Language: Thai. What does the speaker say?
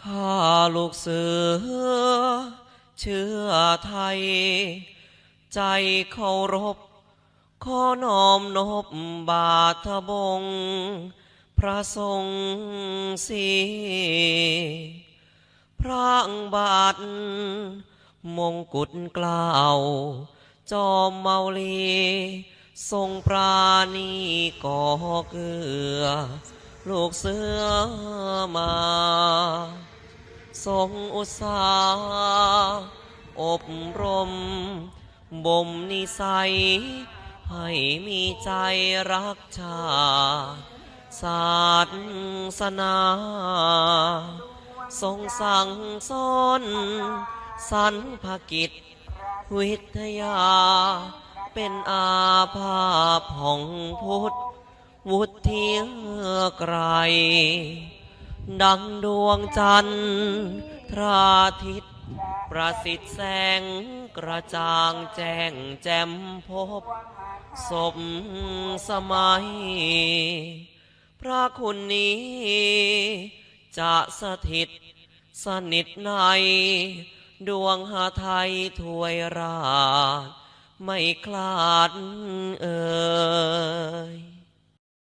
ข้าลูกเสือ เชื่อไทย ใจเคารพ ขอน้อมนบบาทบง พระทรงสีพระบาท มงกุฎกล้าว จอมเมาลีทรงปราณีก่อเกลือ ลูกเสือมา ทรงอุตสาหอบรม บ่มนิสัย ให้มีใจรักชาศาสนา ทรงสั่งสอนสรรพกิจ วิทยา เป็นอาภาพของพุทธ วุฒิไกร ดังดวงจันทร์ราทิตย์ประสิทธิ์แสงกระจ่างแจ้งแจ่มพบสมสมัย พระคุณนี้ จะสถิตสนิทใน ดวงหาไทยถวยราช ไม่คลาด